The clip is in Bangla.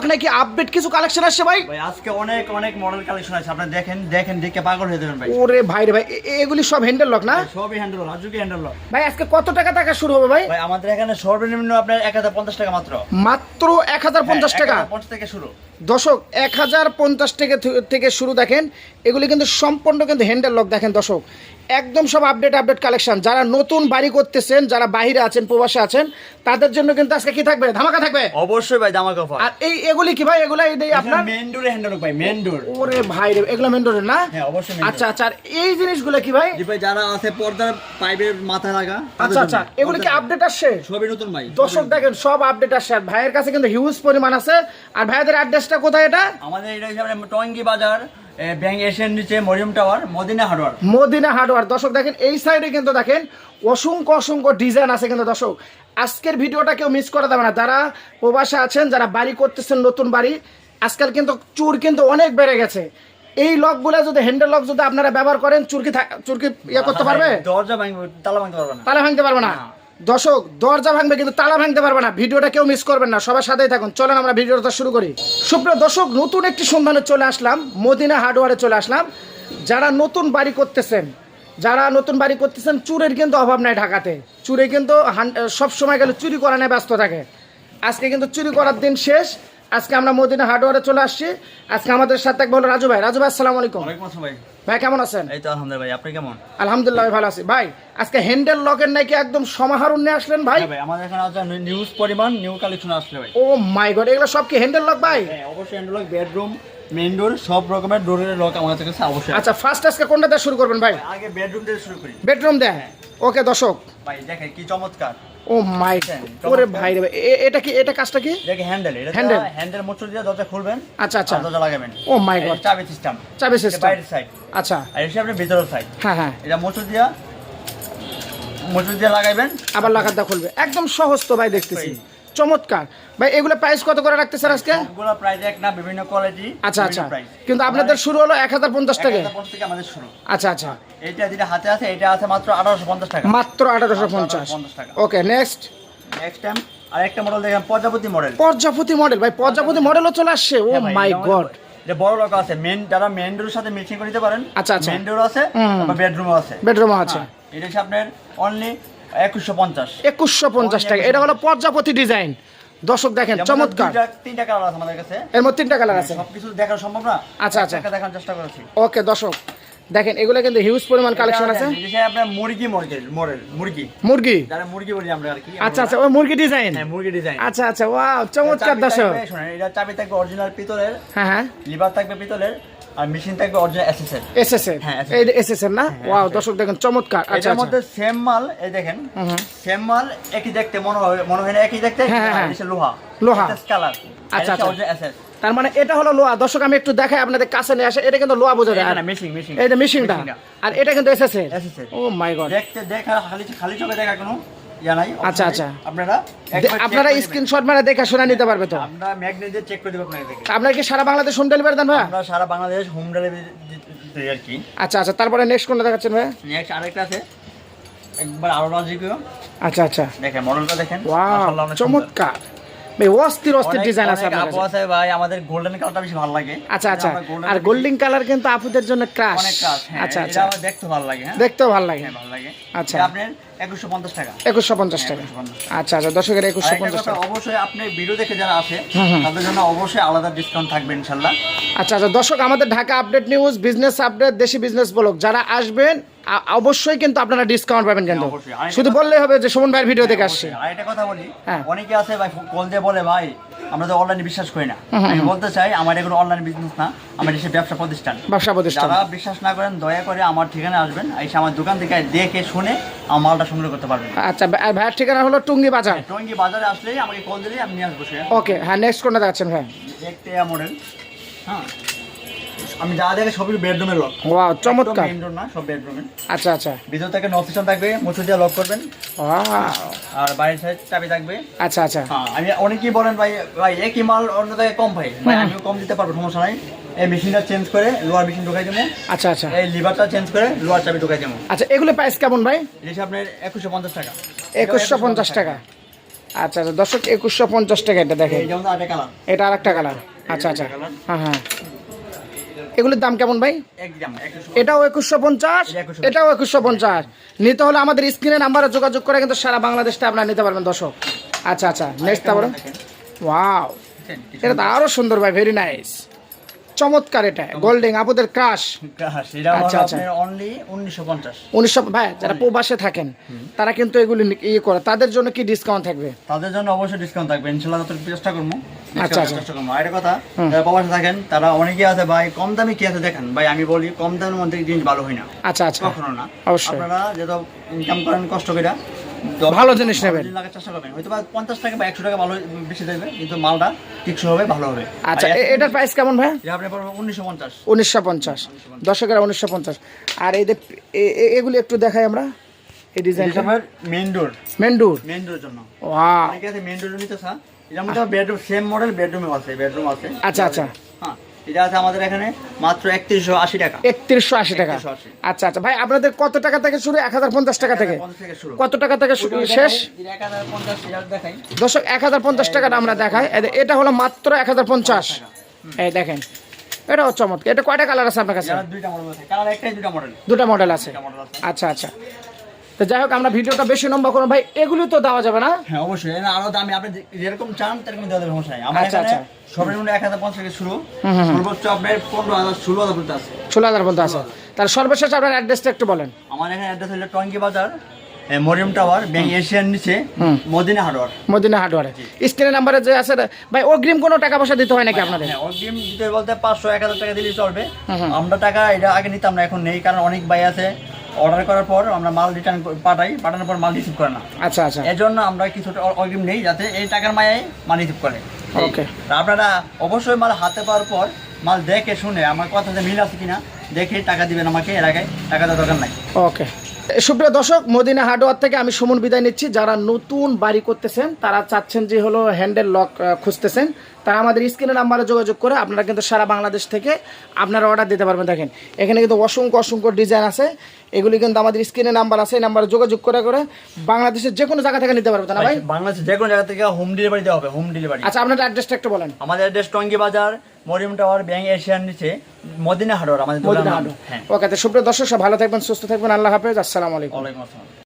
লক নাকি আপডেট কিছু কালেকশন আসছে ভাই? ভাই আজকে অনেক অনেক মডেল কালেকশন আছে। আপনি দেখেন দেখেন দেখে পাগল হয়ে যাবেন ভাই। ওরে ভাই রে ভাই এগুলি সব হ্যান্ডেল লক না? সবই হ্যান্ডেল রাজুকি হ্যান্ডেল ভাই আজকে কত টাকা টাকা শুরু হবে ভাই? ভাই আমাদের এখানে সর্বনিম্ন আপনার এক হাজার পঞ্চাশ টাকা মাত্র। মাত্র এক হাজার পঞ্চাশ হ্যাঁ, টাকা? 1050 থেকে শুরু। দর্শক এক হাজার পঞ্চাশ থেকে থেকে শুরু দেখেন এগুলি কিন্তু সম্পূর্ণ কিন্তু হ্যান্ডেল লক দেখেন দর্শক। একদম সব আপডেট আপডেট কালেকশন যারা নতুন বাড়ি করতেছেন যারা বাইরে আছেন প্রবাসে আছেন তাদের জন্য কিন্তু আজকে কি থাকবে? ধামাকা থাকবে? অবশ্যই ভাই জামা কাপড় আর এই এগুলি কি ভাই? এগুলা এই আপনার মেন ডোরে হ্যান্ডেল ভাই মেন ডোর ওরে ভাই রে এগুলো মেন্ডোরের না? হ্যাঁ, অবশ্যই আচ্ছা আচ্ছা আর এই জিনিসগুলো কি ভাই? জি ভাই যারা আছে পর্দার পাইপের মাথা লাগা আচ্ছা আচ্ছা। এগুলি কি আপডেট আসছে? সবই নতুন ভাই দর্শক দেখেন সব আপডেট আসছে। আর ভাইয়ের কাছে কিন্তু হিউজ পরিমাণ আছে। আর ভাইয়াদের অ্যাড্রেসটা কোথায় এটা? আমাদের এটা হিসাবে টঙ্গি বাজার ব্যাংক এশিয়ার নিচে Mariam tower Madina hardware Madina hardware দর্শক দেখেন এই সাইডে কিন্তু দেখেন অসংখ্য অসংখ্য ডিজাইন আছে কিন্তু দর্শক। আজকের ভিডিওটা কেউ মিস করে দেবে না। যারা প্রবাসে আছেন যারা বাড়ি করতেছেন নতুন বাড়ি আজকাল কিন্তু চুর কিন্তু অনেক বেড়ে গেছে। এই লকগুলো যদি হ্যান্ডেল লক যদি আপনারা ব্যবহার করেন চুরকি চুরকি ইয়ে করতে পারবে? দরজা ভাঙবে তালা ভাঙতে পারবে না। তালা ভাঙতে পারবে না। দর্শক, দরজা ভাঙবে কিন্তু তালা ভাঙতে পারবে না। ভিডিওটা কেউ মিস করবেন না, সবার সাথেই থাকুন। চলেন আমরা ভিডিওটা শুরু করি। সুপ্রিয় দর্শক, নতুন একটি সন্ধানে চলে আসলাম, মদিনা হার্ডওয়ারে চলে আসলাম। যারা নতুন বাড়ি করতেছেন, যারা নতুন বাড়ি করতেছেন, চুরের কিন্তু অভাব নাই ঢাকাতে। চুরে কিন্তু সব সময় গেলে চুরি করা নিয়ে ব্যস্ত থাকে। আজকে কিন্তু চুরি করার দিন শেষ। আজকে আমরা মদিনা হার্ডওয়ারে চলে আসছি। আজকে আমাদের সাথে বলো রাজু ভাই। রাজু ভাই আসসালামু আলাইকুম। ভাই। ভাই কেমন আছেন? এই তো আলহামদুলিল্লাহ ভাই আপনি কেমন? আলহামদুলিল্লাহ ভাই ভালো আছি। ভাই আজকে হ্যান্ডেল লকের নাকি একদম সমাহার নিয়ে আসলেন ভাই? হ্যাঁ ভাই আমাদের এখানে আছে নিউজ পরিমাণ নিউ কালেকশন আসলে ভাই। ও মাই গড এগুলো সব কি হ্যান্ডেল লক ভাই? হ্যাঁ অবশ্যই handle lock bedroom main door সব রকমের ডোরের লক আমাদের কাছে অবশ্যই আচ্ছা ফার্স্ট আজকে কোনটা দিয়ে শুরু করবেন ভাই? আগে বেডরুম থেকে শুরু করি। বেডরুম দেয়? ওকে দর্শক। ভাই দেখেন কি চমৎকার। ও মাই হ্যাঁ, ওরে ভাই রে এটা কি এটা কাজটা কি? দেখে হ্যান্ডেল এটা Handle? হ্যান্ডেল মোচর দিয়ে দরজা খুলবেন আচ্ছা আচ্ছা। দরজা লাগাবেন। ও মাই গড চাবি সিস্টেম চাবি সিস্টেম বাইরের সাইড আচ্ছা। আর আপনি ভিতরের সাইড হ্যাঁ হ্যাঁ। এটা মোচর দিয়া মোচর দিয়ে লাগাইবেন। আবার লাগাতে খুলবে। একদম সহজ তো ভাই দেখতেছি। চমৎকার। ভাই এগুলো প্রাইস কত করে রাখতে স্যার আজকে? সবগুলো প্রাইস এক না বিভিন্ন কোয়ালিটি আচ্ছা আচ্ছা। কিন্তু আপনাদের শুরু হলো এক হাজার পঞ্চাশ টাকা থেকে? আমাদের শুরু। আচ্ছা আচ্ছা। এইটা যেটা হাতে আছে এটা আছে মাত্র আঠারোশো পঞ্চাশ টাকা। মাত্র 1850 টাকা। ওকে নেক্সট নেক্সট টাইম আর একটা মডেল দেখেন প্রজাপতি মডেল প্রজাপতি মডেল ভাই প্রজাপতি মডেলও চলে আসছে। ও মাই গড এটা বড় লোক আছে মেন যারা মেন ডোরের সাথে মিক্সিং করে দিতে পারেন আচ্ছা, আচ্ছা। মেন ডোর আছে। বেডরুমও আছে। বেডরুমও আছে। হ্যাঁ, এটা হচ্ছে আপনার অনলি একুশশো পঞ্চাশ। একুশশো পঞ্চাশ টাকা। এটা হলো প্রজাপতি ডিজাইন। দর্শক দেখেন চমৎকার। তিনটা কালার আছে আমাদের কাছে। এর মধ্যে তিনটা কালার আছে। সবকিছু দেখানো সম্ভব না? আচ্ছা, আচ্ছা। দেখানোর চেষ্টা করেছি। ওকে দর্শক। দেখেন এগুলো কিন্তু হিউজ পরিমাণ কালেকশন আছে। আপনার মুরগি মডেল মডেল মুরগি। মুরগি? যারা মুরগি বলি আমরা আর কি আচ্ছা আচ্ছা ওই মুরগি ডিজাইন হ্যাঁ মুরগি ডিজাইন আচ্ছা আচ্ছা ওয়াও চমৎকার দর্শক। এটা চাবি থাকবে অরিজিনাল পিতলের। হ্যাঁ হ্যাঁ। লিভার থাকবে পিতলের। আর মেশিন থাকবে অরিজিনাল এসএসএর এসএস হ্যাঁ, SS এই এসএস এর না? ওয়াও দর্শক দেখেন চমৎকার। এটার মধ্যে সেম মাল এই দেখেন। সেম মাল একই দেখতে মনে হয় মনে হয় না একই দেখতে। এটা লোহা। লোহা। কালার আচ্ছা, আচ্ছা। তার মানে এটা হলো লোহা। দর্শক আমি একটু দেখাই আপনাদের কাছে নিয়ে আসে। এটা কিন্তু লোহা বোঝা যায়। না মেশিনটা আর এটা কিন্তু এসএস এর ও মাই গড দেখতে দেখা খালি খালি চোখে দেখা কোনো? আচ্ছা, আচ্ছা। আপনারা আপনারা। স্ক্রিনশট মেরে দেখে শোনা নিতে পারবে তো? আমরা ম্যাগনেট চেক করে দেব আপনাদের থেকে আপনার কি সারা বাংলাদেশ হোম ডেলিভারি দেন ভাই আমরা সারা বাংলাদেশ হোম ডেলিভারি আর কি। আচ্ছা আচ্ছা তারপরে নেক্সট কোনটা দেখাচ্ছেন ভাই নেক্সট আরেকটা আছে। একবার আরও রাজকীয় আচ্ছা আচ্ছা। দেখেন মডেলটা দেখেন। ওয়াও। চমৎকার। ভাই অস্থির অস্থির ডিজাইন আছে আপনার কাছে। আছে ভাই আমাদের গোল্ডেন কালারটা বেশি ভালো লাগে। আচ্ছা আচ্ছা। আর গোল্ডেন কালার কিন্তু আপুদের জন্য ক্রাশ অনেক কাজ হ্যাঁ আচ্ছা আচ্ছা। দেখতে ভালো লাগে হ্যাঁ? দেখতেও ভালো লাগে। হ্যাঁ, ভালো লাগে। আচ্ছা। আপনার একুশশো পঞ্চাশ টাকা। একুশশো পঞ্চাশ টাকা। আচ্ছা আচ্ছা দর্শকের একুশশো পঞ্চাশ টাকা। অবশ্যই আপনি ভিডিও দেখে যারা আছে। তাদের জন্য অবশ্যই আলাদা ডিসকাউন্ট থাকবে ইনশাল্লাহ। আচ্ছা আচ্ছা দর্শক আমাদের Dhaka update news business update দেশি বিজনেস ব্লগ। যারা আসবেন অবশ্যই কিন্তু আপনারা ডিসকাউন্ট পাবেন কিন্তু। হ্যাঁ, শুধু বললে হবে যে সুমন ভাইয়ের ভিডিও দেখে আসছে। অবশ্যই। আরেকটা কথা বলি হ্যাঁ। অনেকে আছে ভাই কল দিয়ে বলে ভাই আমরা তো অনলাইনে বিশ্বাস করি না। আমি বলতে চাই আমার এগুলো অনলাইন বিজনেস না আমার এসে ব্যবসা প্রতিষ্ঠান। ব্যবসা প্রতিষ্ঠান। যারা বিশ্বাস না করেন দয়া করে আমার ঠিকানা আসবেন এসে আমার দোকান থেকে দেখে শুনে আমার মালটা সংগ্রহ করতে পারবেন। আচ্ছা আর ভাইয়ের ঠিকানা হলো টুঙ্গি বাজার। টুঙ্গি বাজারে আসলেই আমাকে কল দিলেই আমি নিয়ে আসব ওকে হ্যাঁ নেক্সট কোনটা দেখাচ্ছেন ভাই? একটা মডেল হ্যাঁ। আমি যা দেখে সবই বেডরুমের লক ওয়াও চমৎকার। না সব বেডরুমের আচ্ছা আচ্ছা। ভিতর থেকে থাকবে মুছু দিয়ে লক করবেন। আর বাইরের সাইড চাবি থাকবে। আচ্ছা আচ্ছা। হ্যাঁ আমি অনেকেই বলেন ভাই ভাই একই মাল অন্য জায়গায় কম ভাই? ভাই আমিও কম দিতে পারব সমস্যা নাই। এই মেশিনটা চেঞ্জ করে লোয়ার মেশিন ঢুকাই দেবো। আচ্ছা আচ্ছা। এই লিভারটা চেঞ্জ করে লোয়ার চাবি ঢুকাই দেবো। আচ্ছা এগুলো প্রাইস কেমন ভাই? এটা আপনার একুশশো পঞ্চাশ টাকা। একুশশো পঞ্চাশ টাকা। আচ্ছা আচ্ছা দর্শক একুশশো পঞ্চাশ টাকা এটা দেখেন। এটা আর একটা কালার আচ্ছা আচ্ছা। হ্যাঁ হ্যাঁ। এগুলির দাম কেমন ভাই? এটাও একুশশো পঞ্চাশ এটাও একুশশো পঞ্চাশ। নিতে হলে আমাদের স্ক্রিনে নাম্বারে যোগাযোগ করে কিন্তু সারা বাংলাদেশটা আপনারা নিতে পারবেন দর্শক। আচ্ছা আচ্ছা নেক্সট তারপরে ওয়াও এটা তো আরও সুন্দর ভাই ভেরি নাইস চমৎকার এটা গোল্ডিং আপুদের ক্রাশ সেটা আচ্ছা, আচ্ছা। অনলি উনিশশো ভাই যারা প্রবাসে থাকেন তারা কিন্তু এগুলি ইয়ে করে। তাদের জন্য কি ডিসকাউন্ট থাকবে? তাদের জন্য অবশ্যই ডিসকাউন্ট থাকবে। ইনশাল্লাহ চেষ্টা করব। আচ্ছা, আচ্ছা। চেষ্টা করব আর একটা কথা যারা থাকেন তারা অনেকেই আছে ভাই কম দামে কি আছে দেখেন? ভাই আমি বলি কম দামের মধ্যে জিনিস ভালো হয় না। আচ্ছা আচ্ছা। কখনো না। অবশ্যই। আপনারা যেহেতু ইনকাম করেন কষ্ট করে ভালো জিনিস নেবেন। চেষ্টা করবেন। হয়তো পঞ্চাশ টাকা বা একশো টাকা ভালো বেশি দেবে কিন্তু মালটা টিকসই হবে ভালো হবে। আচ্ছা এটার প্রাইস কেমন ভাই আপনি উনিশশো পঞ্চাশ। উনিশশো পঞ্চাশ। দর্শকেরা উনিশশো পঞ্চাশ। আর এই যে এ- এ- এগুলি একটু দেখাই আমরা এই ডিজাইনটা মেন ডোর মেন্ডুর মেন ডোরের জন্য। ওয়াও অনেকে আছে মেন ডোর নিতে চা এটার মধ্যে বেডরুম সেম মডেল বেডরুমে আছে বেডরুম আছে। আচ্ছা, আচ্ছা। হ্যাঁ এটা আছে আমাদের এখানে মাত্র একত্রিশশো আশি টাকা। একত্রিশশো আশি টাকা। আচ্ছা আচ্ছা। ভাই আপনাদের কত টাকা থেকে শুরু? এক হাজার পঞ্চাশ টাকা থেকে। কত টাকা থেকে শুরু? শেষ? এক হাজার পঞ্চাশ দর্শক এক হাজার পঞ্চাশ টাকাটা আমরা দেখাই। এটা হলো মাত্র এক হাজার পঞ্চাশ। এই দেখেন এটা হচ্ছে চমৎকার। এটা কয়টা কালার আছে আপনার কাছে? মডেল আছে। দুটা মডেল আছে। আচ্ছা আচ্ছা। তো যাই হোক আমরা ভিডিওটা বেশি লম্বা করব ভাই এগুলো তো দেওয়া যাবে না? হ্যাঁ অবশ্যই। এখানে আরও দামি। আপনি যেরকম চান তেরকম দেওয়া যাবে সমস্যা নেই। আমার আচ্ছা, এখানে আচ্ছা। সবের মধ্যে এক হাজার পঞ্চাশ থেকে শুরু সর্বোচ্চ আপনার পনেরো হাজার ষোলো হাজার পর্যন্ত আছে। ষোলো হাজার পর্যন্ত আছে। তাহলে সর্বশেষ আপনার অ্যাড্রেসটা একটু বলেন। আমার এখানে অ্যাড্রেস হলো টঙ্গি বাজার এ, মরিয়ম টাওয়ার ব্যাংক এশিয়ার নিচে মদিনা হার্ডওয়ার মদিনা হার্ডওয়ারে স্ক্রিনের নাম্বারে যে আছে ভাই অগ্রিম কোনো টাকা পয়সা দিতে হয় নাকি আপনাদের? হ্যাঁ অগ্রিম দিতে বলতে পাঁচশো এক হাজার টাকা দিলেই চলবে। আমরা টাকা এটা আগে নিতাম না এখন নেই কারণ অনেক ভাই আছে। অর্ডার করার পর আমরা মাল রিটার্ন পাঠাই পাঠানোর পর মাল রিসিভ করে না। আচ্ছা আচ্ছা। এর জন্য আমরা কিছুটা অগ্রিম নেই যাতে এই টাকার মায়ায় মাল রিসিভ করে। ওকে আপনারা অবশ্যই মাল হাতে পাওয়ার পর মাল দেখে শুনে আমার কথাতে মিল আছে কিনা দেখে টাকা দিবেন আমাকে এর আগে টাকা দেওয়ার দরকার নাই। ওকে সুপ্রিয় দর্শক মদিনা হার্ডওয়ার থেকে আমি সুমন বিদায় নিচ্ছি। যারা নতুন বাড়ি করতেছেন তারা চাচ্ছেন যে হলো হ্যান্ডেল লক খুঁজতেছেন। তারা আমাদের স্ক্রিনের নাম্বারে যোগাযোগ করে আপনারা কিন্তু সারা বাংলাদেশ থেকে আপনারা অর্ডার দিতে পারবেন। দেখেন এখানে কিন্তু অসংখ্য অসংখ্য ডিজাইন আছে। এগুলি কিন্তু আমাদের স্ক্রিনে নাম্বার আছে এই নাম্বারে যোগাযোগ করে করে বাংলাদেশের যে কোনো জায়গা থেকে নিতে পারবেন না ভাই? বাংলাদেশের যে কোনো জায়গা থেকে হোম ডেলিভারি দেওয়া হবে হোম ডেলিভারি আচ্ছা আপনার অ্যাড্রেসটা একটু বলেন। আমাদের অ্যাড্রেস টঙ্গি বাজার মরিয়ম টাওয়ার ব্যাংক এশিয়ার নিচে মদিনা হাডোর আমাদের মদিনা নাম। হ্যাঁ। ওকে সুপ্রিয় দর্শক সব ভালো থাকবেন সুস্থ থাকবেন আল্লাহ হাফেজ আসসালামু আলাইকুম। ওয়ালাইকুম আসসালাম।